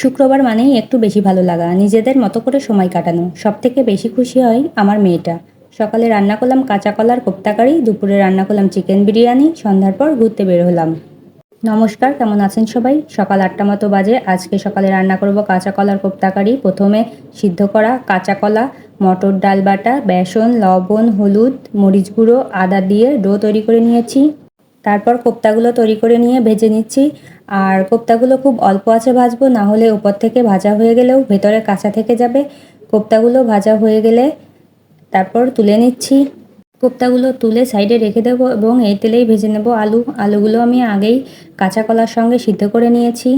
শুক্রবার মানেই একটু বেশি ভালো লাগা, নিজেদের মতো করে সময় কাটানো। সব থেকে বেশি খুশি হয় আমার মেয়েটা। সকালে রান্না করলাম কাঁচা কলার কোপ্তাকারি, দুপুরে রান্না করলাম চিকেন বিরিয়ানি, সন্ধ্যার পর ঘুরতে বের হলাম। নমস্কার, কেমন আছেন সবাই? সকাল আটটা মতো বাজে, আজকে সকালে রান্না করব কাঁচা কলার কোপ্তাকারি। প্রথমে সিদ্ধ করা কাঁচা কলা, মটর ডাল বাটা, বেসন, লবণ, হলুদ, মরিচ গুঁড়ো, আদা দিয়ে ডো তৈরি করে নিয়েছি। তারপর কোপ্তাগুলো তৈরি করে নিয়ে ভেজে নিচ্ছি। আর কোপ্তাগুলো খুব অল্প আছে ভাজবো, না হলে উপর থেকে ভাজা হয়ে গেলেও ভেতরে কাঁচা থেকে যাবে। কোপ্তাগুলো ভাজা হয়ে গেলে তারপর তুলে নিচ্ছি। কোপ্তাগুলো তুলে সাইডে রেখে দেবো এবং এই তেলেই ভেজে নেব আলু। আলুগুলো আমি আগেই কাঁচা কলার সঙ্গে সিদ্ধ করে নিয়েছি।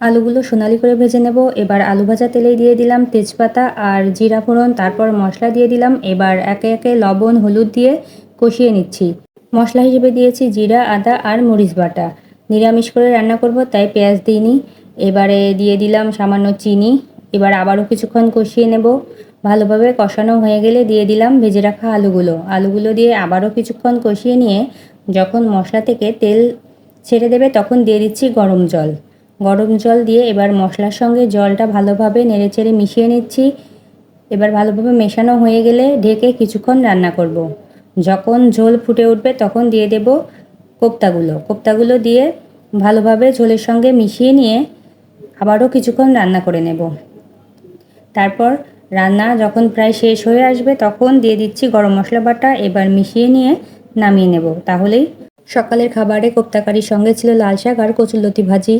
আলুগুলো সোনালি করে ভেজে নেব। এবার আলু ভাজা তেলেই দিয়ে দিলাম তেজপাতা আর জিরা ফোড়ন, তারপর মশলা দিয়ে দিলাম। এবার একে একে লবণ, হলুদ দিয়ে কষিয়ে নিচ্ছি। মশলা হিসেবে দিয়েছি জিরা, আদা আর মরিচ বাটা। নিরামিষ করে রান্না করব, তাই পেঁয়াজ দিইনি। এবারে দিয়ে দিলাম সামান্য চিনি। এবার আবারও কিছুক্ষণ কষিয়ে নেব। ভালোভাবে কষানো হয়ে গেলে দিয়ে দিলাম ভেজে রাখা আলুগুলো। আলুগুলো দিয়ে আবারও কিছুক্ষণ কষিয়ে নিয়ে যখন মশলা থেকে তেল ছেড়ে দেবে তখন দিয়ে দিচ্ছি গরম জল। গরম জল দিয়ে এবার মশলার সঙ্গে জলটা ভালোভাবে নেড়েচেড়ে মিশিয়ে নিচ্ছি। এবার ভালোভাবে মেশানো হয়ে গেলে ঢেকে কিছুক্ষণ রান্না করব। যখন ঝোল ফুটে উঠবে তখন দিয়ে দেব কোপ্তাগুলো। কোপ্তাগুলো দিয়ে ভালোভাবে ঝোলের সঙ্গে মিশিয়ে নিয়ে আবারও কিছুক্ষণ রান্না করে নেব। তারপর রান্না যখন প্রায় শেষ হয়ে আসবে তখন দিয়ে দিচ্ছি গরম মশলা বাটা, এবার মিশিয়ে নিয়ে নামিয়ে নেব। তাহলেই সকালের খাবারে কোপ্তাকারির সঙ্গে ছিল লাল শাক আর কচুরলতি ভাজি।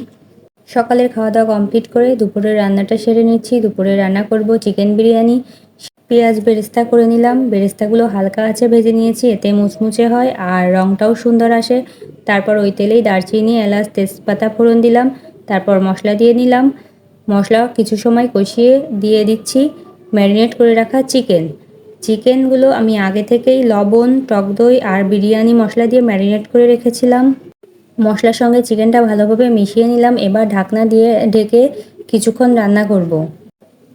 সকালের খাওয়া দাওয়া কমপ্লিট করে দুপুরের রান্নাটা সেরে নিচ্ছি। দুপুরে রান্না করব চিকেন বিরিয়ানি পেঁয়াজ বেরেস্তা করে নিলাম। বেরেস্তাগুলো হালকা আছে ভেজে নিয়েছি, এতে মুচমুচে হয় আর রঙটাও সুন্দর আসে। তারপর ওই তেলেই দারচিনি, এলাচ, তেজপাতা ফোড়ন দিলাম। তারপর মশলা দিয়ে নিলাম। মশলা কিছু সময় কষিয়ে দিয়ে দিচ্ছি ম্যারিনেট করে রাখা চিকেন। চিকেনগুলো আমি আগে থেকেই লবণ, টক দই আর বিরিয়ানি মশলা দিয়ে ম্যারিনেট করে রেখেছিলাম। মশলার সঙ্গে চিকেনটা ভালোভাবে মিশিয়ে নিলাম। এবার ঢাকনা দিয়ে ঢেকে কিছুক্ষণ রান্না করব।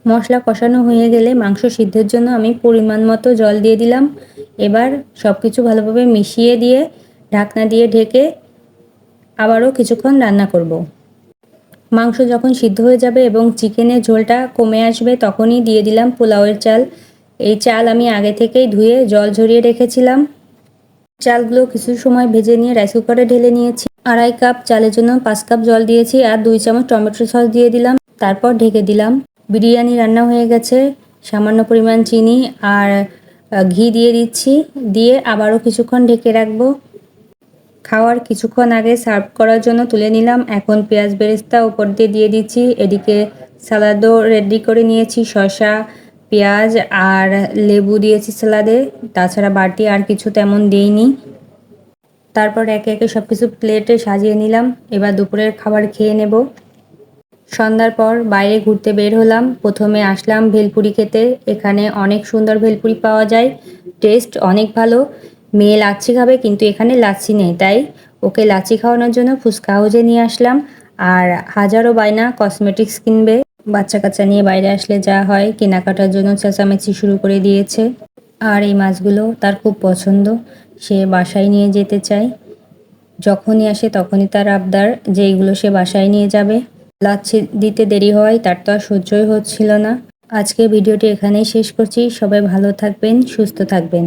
মশলা কষানো হয়ে গেলে মাংস সিদ্ধের জন্য আমি পরিমাণ মতো জল দিয়ে দিলাম। এবার সব কিছু ভালোভাবে মিশিয়ে দিয়ে ঢাকনা দিয়ে ঢেকে আবারও কিছুক্ষণ রান্না করব। মাংস যখন সিদ্ধ হয়ে যাবে এবং চিকেনের ঝোলটা কমে আসবে তখনই দিয়ে দিলাম পোলাওয়ের চাল। এই চাল আমি আগে থেকেই ধুয়ে জল ঝরিয়ে রেখেছিলাম। চালগুলো কিছু সময় ভেজে নিয়ে রাইস কুকারে ঢেলে নিয়েছি। আড়াই কাপ চালের জন্য পাঁচ কাপ জল দিয়েছি আর দুই চামচ টমেটো সস দিয়ে দিলাম। তারপর ঢেকে দিলাম। বিরিয়ানি রান্না হয়ে গেছে, সামান্য পরিমাণ চিনি আর ঘি দিয়ে দিচ্ছি, দিয়ে আবারও কিছুক্ষণ ঢেকে রাখব। খাওয়ার কিছুক্ষণ আগে সার্ভ করার জন্য তুলে নিলাম। এখন পেঁয়াজ বেরেস্তা উপর দিয়ে দিয়ে দিচ্ছি। এদিকে সালাদও রেডি করে নিয়েছি, শসা, পেঁয়াজ আর লেবু দিয়েছি সালাদে। তাছাড়া বাড়তি আর কিছু তেমন দিইনি। তারপর একে একে সব কিছু প্লেটে সাজিয়ে নিলাম। এবার দুপুরের খাবার খেয়ে নেব। সন্ধ্যার পর বাইরে ঘুরতে বের হলাম। প্রথমে আসলাম ভেলপুরি খেতে। এখানে অনেক সুন্দর ভেলপুরি পাওয়া যায়। টেস্ট অনেক ভালো। মেয়ে লাচ্ছি খাবে, কিন্তু এখানে লাচ্ছি নেই, তাই ওকে লাচ্ছি খাওয়ানোর জন্য ফুচকা হাউজে নিয়ে আসলাম। আর হাজারো বায়না কসমেটিক্স কিনবে। বাচ্চা কাচ্চা নিয়ে বাইরে আসলে যা হয়, কেনাকাটার জন্য চেঁচামেচি শুরু করে দিয়েছে। আর এই মাছগুলো তার খুব পছন্দ। সে বাসায় নিয়ে যেতে চায়। যখনই আসে তখনই তার আবদার যে এইগুলো সে বাসায় নিয়ে যাবে। লাচ্ছি দিতে দেরি হয়, তার তো আর সহ্যই হচ্ছিল না। আজকে ভিডিওটি এখানেই শেষ করছি। সবাই ভালো থাকবেন, সুস্থ থাকবেন।